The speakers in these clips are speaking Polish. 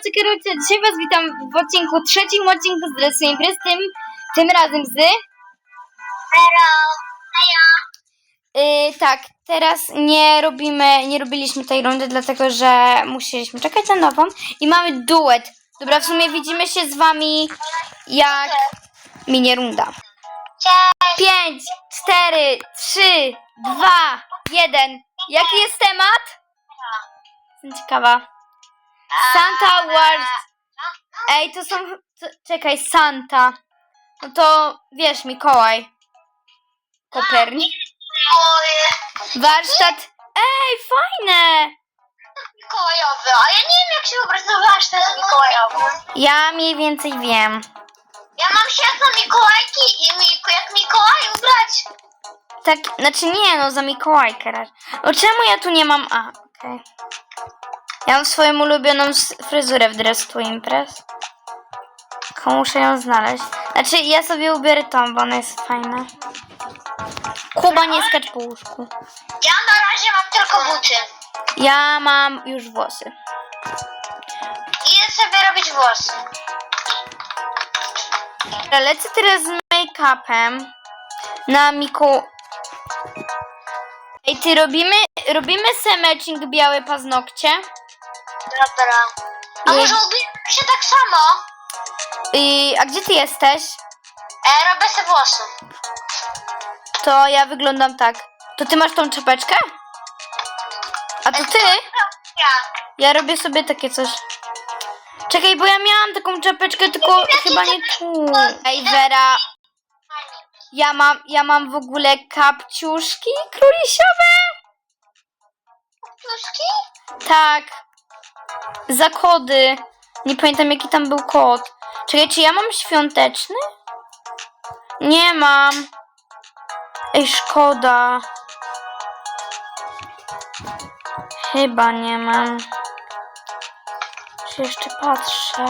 Marcin Kierowca. Dzisiaj Was witam w odcinku, trzecim odcinku z Dresu Imprez, tym, tym razem z... Hello. Hejo. Yy, tak, teraz nie robimy, nie robiliśmy tej rundy, dlatego że musieliśmy czekać na nową i mamy duet. Dobra, w sumie widzimy się z Wami jak minie runda. Cześć. 5, 4, 3, 2, 1. Jaki jest temat? Jestem ciekawa. Santa Wars. Ej, to są. To, czekaj, Santa. No to wiesz, Mikołaj. Kopernik. Warsztat. Ej, fajne! Mikołajowy. A ja nie wiem jak się obrazowałaś ten Mikołajowy. Ja mniej więcej wiem. Ja mam się jak na Mikołajki i jak Mikołaj ubrać. Tak, znaczy nie, no za Mikołajkę raczej. O czemu ja tu nie mam. A, okej. Ja mam swoją ulubioną fryzurę w Dress to Impress. Tylko muszę ją znaleźć. Znaczy, ja sobie ubiorę tą, bo ona jest fajna. Kuba, nie skacz po łóżku. Ja na razie mam tylko buty. Ja mam już włosy. Idę sobie robić włosy. Dobra, Lecę teraz z make-upem na Miku. Ej, ty robimy, robimy se matching białe paznokcie. Dobra. A Jej. może ubierzemy się tak samo? I, a gdzie ty jesteś? E, robię sobie włosy. To ja wyglądam tak. To ty masz tą czapeczkę? A to ty? Ja. Ja robię sobie takie coś. Czekaj, bo ja miałam taką czapeczkę, tylko chyba nie tu. Ej, Vera, ja mam, ja mam w ogóle kapciuszki królisiowe? Pluszki? Tak. Za kody. Nie pamiętam jaki tam był kod. Czekaj, czy ja mam świąteczny? Nie mam. Ej, szkoda. Chyba nie mam. Czy jeszcze patrzę?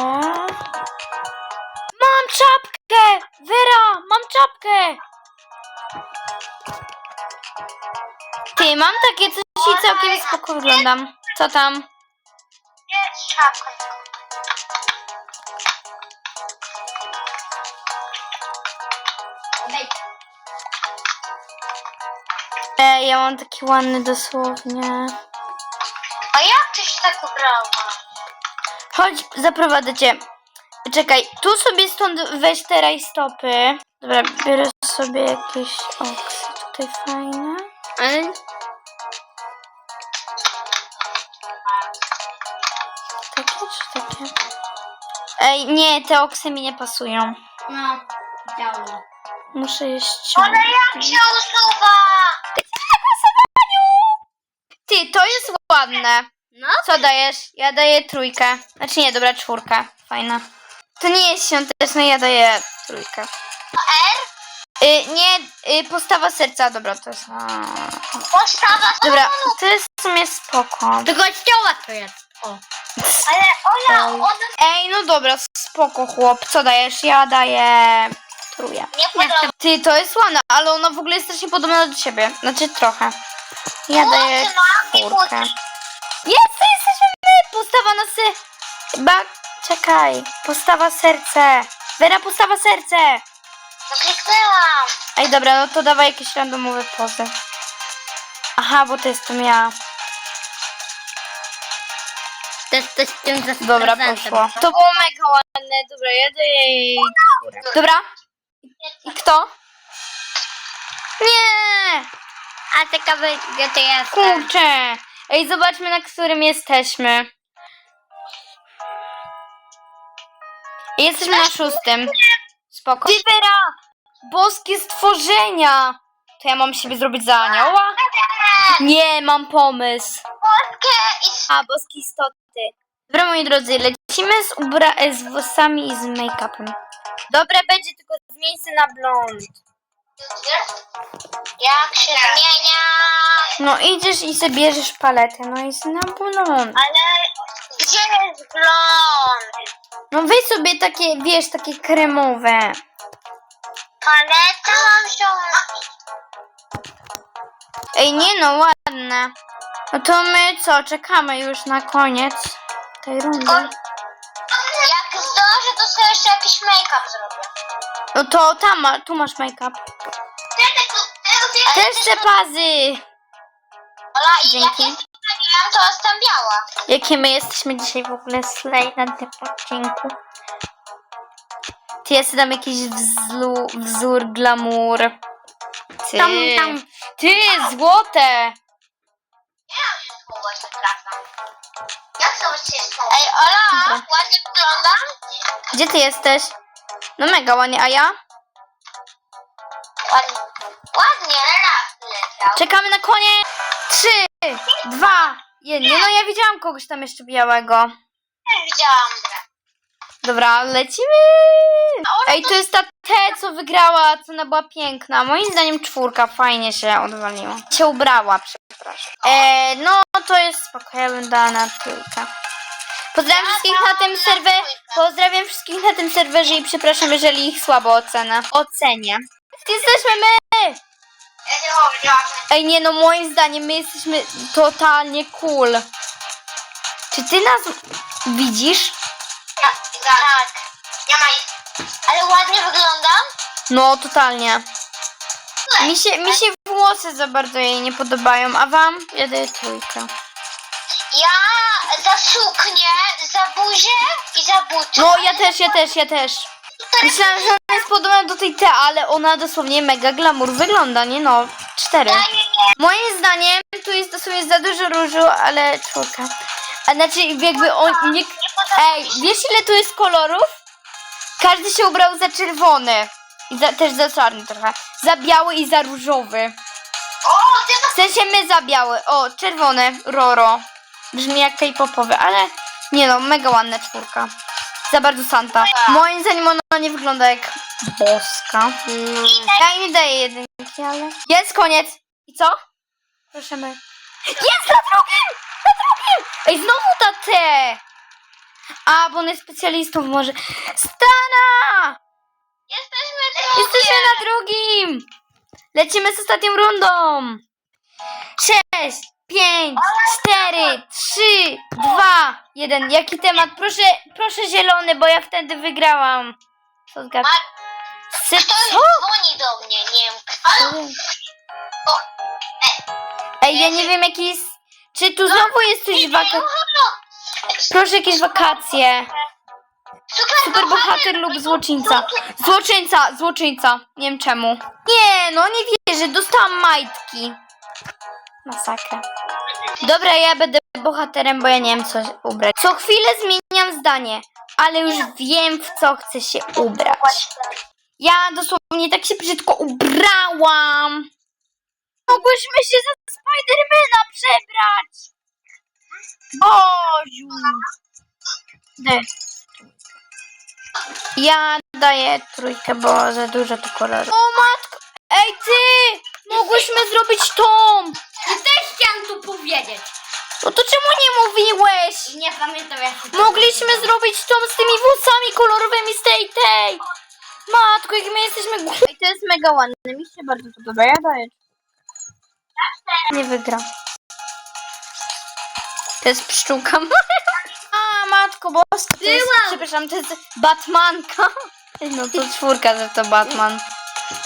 Mam czapkę! Wera, mam czapkę! Ty, mam takie coś i całkiem spoko wyglądam. Co tam? Jest czapka. Ej, ja mam taki ładny dosłownie. A jak ty się tak ubrała? Chodź, zaprowadzę cię. Czekaj, tu sobie stąd weź te rajstopy. Dobra, biorę sobie jakieś oksy tutaj fajne. Ale... Ej, nie, te oksy mi nie pasują. No, działo. Muszę je Ale ściągnąć. jak się usuwa? Ty, to jest ładne. No. Co dajesz? Ja daję trójkę. Znaczy nie, dobra, czwórka. Fajna. To nie jest świąteczne, ja daję trójkę. R? Y, nie, y, postawa serca, dobra, to jest na... Postawa Dobra, to jest w sumie spoko. Do kościoła to jest. O. Ale Ola, ona Ej, no dobra, spoko chłop. Co dajesz? Ja daję trójkę. nie podoba. Ty, to jest ładne, ale ona w ogóle jest strasznie podobna do ciebie. Znaczy trochę. Ja O, daję ty ma czwórkę. buty. Jest, to jesteśmy my! Postawa na sy... Chyba... Czekaj. Postawa serce. Wera, postawa serce. Kliknęłam. Ej, dobra, no to dawaj jakieś randomowe pozy. Aha, bo to jestem ja. Coś Dobra, poszło. To było mega ładne. Dobra, ja daję jej. Dobra. I kto? Nie! A ciekawe, gdzie to jest? Kurczę. Ej, zobaczmy, na którym jesteśmy. Jesteśmy na szóstym. Spoko. Ty, Vera! Boskie stworzenia! To ja mam siebie zrobić za anioła? Nie, mam pomysł. Polskie i A, boskie istoty. Dobra, moi drodzy, lecimy z, ubra z włosami i z make-upem. Dobra, będzie tylko zmieńcy na blond. Jak się zmienia? No idziesz i sobie bierzesz paletę, no i na blond. Ale gdzie jest blond? No weź sobie takie, wiesz, takie kremowe. Paleta mam wziąć. Ej, nie no, ładne. No to my co, czekamy już na koniec tej rundy. Kon- jeszcze jakiś make-up zrobię. No to tam, ma- tu masz make-up. Ty, ty, ty, ty, Też te pazy! Ola, i jak Dzięki. jestem zrobiłam, to jestem biała. Jakie my jesteśmy dzisiaj w ogóle slay na tym odcinku. Ty jest tam jakiś wzlu, wzór glamour. Ty, Tam, tam. ty złote! Ja już długo się wracam. Jak to się Ej, Ola, Dobra. ładnie wyglądam? Gdzie ty jesteś? No mega ładnie, a ja? Ładnie. Ładnie, raz leciał. Czekamy na koniec! Trzy, dwa, jeden. No ja widziałam kogoś tam jeszcze białego. Też widziałam. Dobra, lecimy! Ej, to jest ta T, co wygrała, co ona była piękna. Moim zdaniem czwórka fajnie się odwaliła. Się ubrała, przepraszam. E, no, to jest spoko, ja bym dała na trójkę. Pozdrawiam wszystkich na tym serwerze. Pozdrawiam wszystkich na tym serwerze i przepraszam, jeżeli ich słabo ocenę. Ocenię. Jesteśmy my! Ej, nie no, moim zdaniem my jesteśmy totalnie cool. Czy ty nas widzisz? Tak. Nie ma. Ale ładnie wyglądam? No, totalnie. Mi się, mi się włosy za bardzo jej nie podobają, a wam? Ja daję trójkę. Ja za suknię, za buzię i za buty. No, ja też, ja też, ja też. Myślałam, że ona jest podobna do tej T, ale ona dosłownie mega glamour wygląda, nie no? Cztery. Ja. Moim zdaniem tu jest dosłownie za dużo różu, ale czwórka. A znaczy jakby on nie... Ej, wiesz ile tu jest kolorów? Każdy się ubrał za czerwony. I za, też za czarny trochę. Za biały i za różowy. O, W sensie my za biały. O, czerwony, Roro. Brzmi jak K-popowy, ale nie no, mega ładna czwórka. Za bardzo Santa. Moim zdaniem ona nie wygląda jak boska. Ja jej nie daję jedynki, ale... Jest koniec. I co? Proszę my. Jest na drugim! Na drugim! Ej, znowu ta T! A, bo on jest specjalistą może. Stana! Jesteśmy tu. Jesteśmy na drugim! Lecimy z ostatnią rundą! Sześć, pięć, cztery, trzy, dwa, jeden. Jaki temat? Proszę, proszę zielony, bo ja wtedy wygrałam. Co zgadza? Sy- Ktoś Co? dzwoni do mnie, nie wiem kto. O, Ej, ja nie wiem jaki jest... Czy tu znowu jest coś waka... Proszę jakieś wakacje. Super bohater lub złoczyńca. Złoczyńca, złoczyńca. Nie wiem czemu. Nie, no nie wierzę, dostałam majtki. Masakra. Dobra, ja będę bohaterem, bo ja nie wiem co ubrać. Co chwilę zmieniam zdanie, ale już wiem w co chcę się ubrać. Ja dosłownie tak się brzydko ubrałam. Mogłyśmy się za Spidermana przebrać. Boziu. Dy. Ja daję trójkę, bo za dużo tu koloru. O matko! Ej ty! Mogłyśmy zrobić tą! Ja też chciałam tu powiedzieć. No to czemu nie mówiłeś? Nie pamiętam jak to Mogliśmy zrobić tą z tymi włosami kolorowymi z tej tej! Matko, jak my jesteśmy głupi. To jest mega ładne, mi się bardzo podoba, ja daję. Nie wygram. To jest pszczółka. A, matko boska, to jest, Byłam. przepraszam, to jest Batmanka. No to czwórka, że to Batman.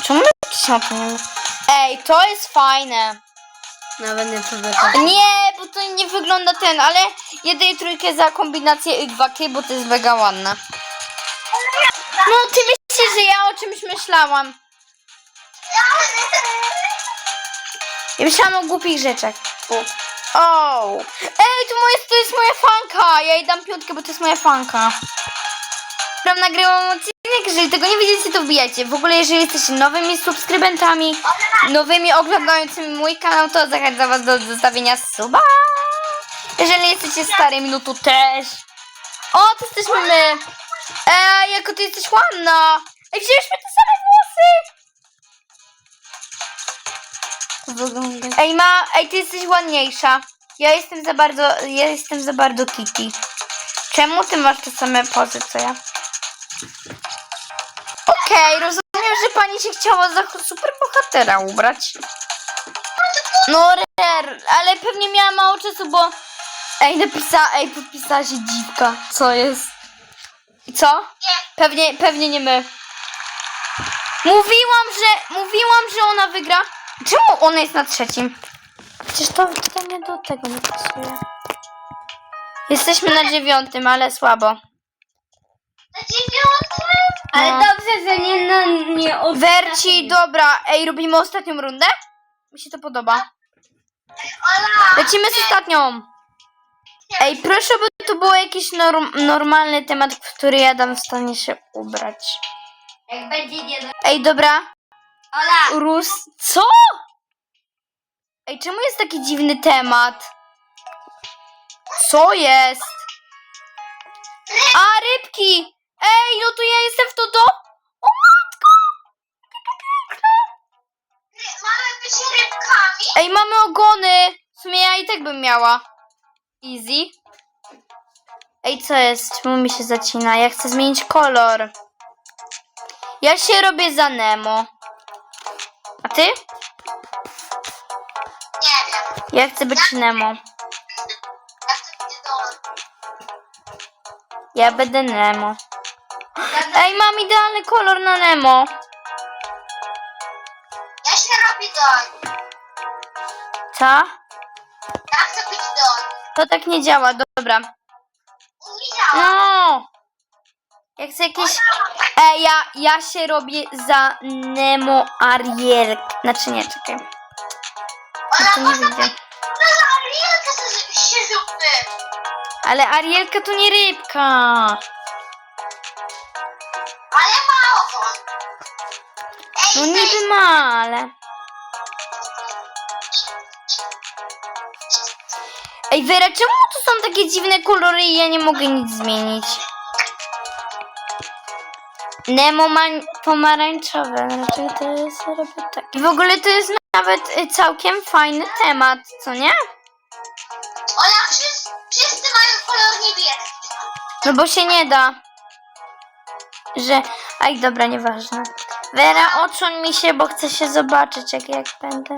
Czemu my ma? Ej, to jest fajne. Nawet nie powiedziałem. Nie, bo to nie wygląda ten, ale daję trójkę za kombinację y 2 bo to jest mega ładne. No, ty myślisz, że ja o czymś myślałam. Ja myślałam o głupich rzeczach. O! Ej, to, moje, to jest moja fanka! Ja jej dam piątkę, bo to jest moja fanka. Tam nagrywam odcinek, jeżeli tego nie widzicie, to wbijajcie. W ogóle, jeżeli jesteście nowymi subskrybentami, nowymi oglądającymi mój kanał, to zachęcam was do zostawienia suba. Jeżeli jesteście starymi, no to też. O, to jesteśmy my. Ej, jako ty jesteś ładna. Ej, wzięliśmy te same włosy. Wygląda. Ej, ma, ej, ty jesteś ładniejsza. Ja jestem za bardzo, ja jestem za bardzo kitty. Czemu ty masz te same pozy, co ja? Okej, rozumiem, że pani się chciała za super bohatera ubrać. No, rer, ale pewnie miała mało czasu, bo... Ej, napisała, ej, podpisała się dziwka. Co jest? Co? Pewnie, pewnie nie my. Mówiłam, że, mówiłam, że ona wygra. Czemu ona jest na trzecim? Przecież to, to nie do tego nie pasuje. Jesteśmy na dziewiątym, ale słabo. Na dziewiątym? Ale No. dobrze, że nie na nie od... Werci, dobra. Ej, robimy ostatnią rundę? Mi się to podoba. Ola! Lecimy z ostatnią. Ej, proszę, by to był jakiś norm, normalny temat, w który ja dam w stanie się ubrać. Jak będzie nie... Ej, dobra. Ola! Rus... Co? Ej, czemu jest taki dziwny temat? Co jest? A, rybki! Ej, no to ja jestem w to do... O matko! Mamy być rybkami? Ej, mamy ogony! W sumie ja i tak bym miała. Easy. Ej, co jest? Czemu mi się zacina? Ja chcę zmienić kolor. Ja się robię za Nemo. Ty? Nie wiem. Ja chcę być Nemo. Ja chcę być Don. Ja będę Nemo. Ej, mam idealny kolor na Nemo. Ja się robię Don. Co? Ja chcę być Don. To tak nie działa, dobra. Widziałam. No! Ja chcę jakieś... Ej, ja, ja się robię za Nemo Ariel. Znaczy nie, czekaj. To nie być... No za Arielkę se- się zróbmy. Ale Arielka to nie rybka. Ale ma ogon. No Ej, niby ma, ale... Ej, Wera, czemu tu są takie dziwne kolory i ja nie mogę nic zmienić? Nemo ma pomarańczowe, raczej to jest robię tak. I w ogóle to jest nawet y, całkiem fajny temat, co nie? Ola, wszyscy, wszyscy mają kolor niebieski. No bo się nie da. Że... Aj, dobra, nieważne. Wera, odsuń mi się, bo chcę się zobaczyć, jak, jak będę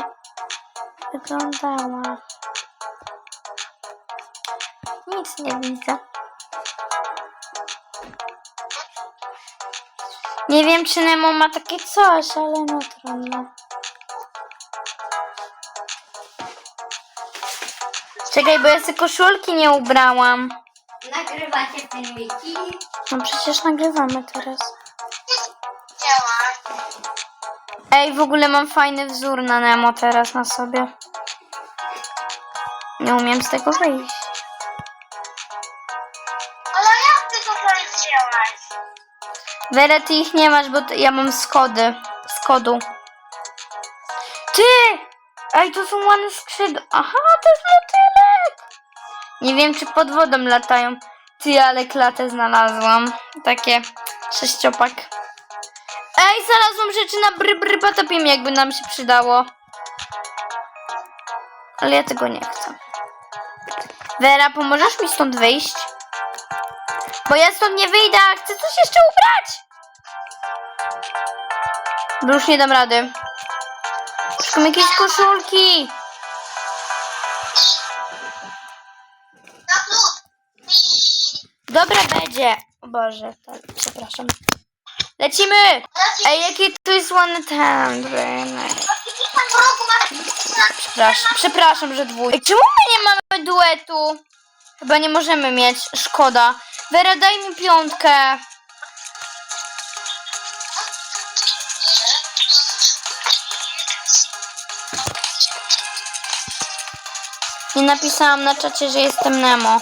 wyglądała. Nic nie widzę. Nie wiem, czy Nemo ma takie coś, ale no trudno. Czekaj, bo ja sobie koszulki nie ubrałam. Nagrywacie filmiki? No przecież nagrywamy teraz. Działa. Ej, w ogóle mam fajny wzór na Nemo teraz na sobie. Nie umiem z tego wyjść. Ola, jak ty to powiedziałaś? Wera, ty ich nie masz, bo ja mam z kody. Z kodu. Ty! Ej, to są ładne skrzydła. Aha, to jest motylek! Nie wiem, czy pod wodą latają. Ty, ale klatę znalazłam. Takie sześciopak. Ej, znalazłam rzeczy na bry bry patopim, jakby nam się przydało. Ale ja tego nie chcę. Wera, pomożesz mi stąd wyjść? Bo ja stąd nie wyjdę, chcę coś jeszcze ubrać. Bo już nie dam rady. Szukam jakiejś koszulki. Dobra, będzie. O Boże, tak, przepraszam. Lecimy! Ej, jaki tu jest ładny ten. Przepraszam, przepraszam, że dwój. Czemu my nie mamy duetu? Chyba nie możemy mieć, szkoda. Wera, daj mi piątkę. Nie napisałam na czacie, że jestem Nemo.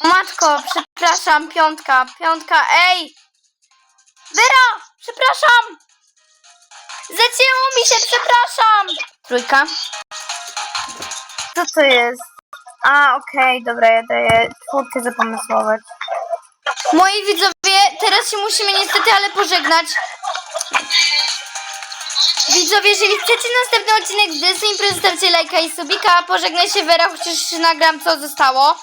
Matko, przepraszam, piątka, piątka, ej! Wera, przepraszam! Zacięło mi się, przepraszam! Trójka. Co to jest? A, okej, dobra, ja daję czwórkę zapomysłować. Moi widzowie, teraz się musimy niestety ale pożegnać. Widzowie, jeżeli chcecie następny odcinek z Disney, zostawcie lajka i subika. Pożegnaj się Wera, chociaż nagram co zostało.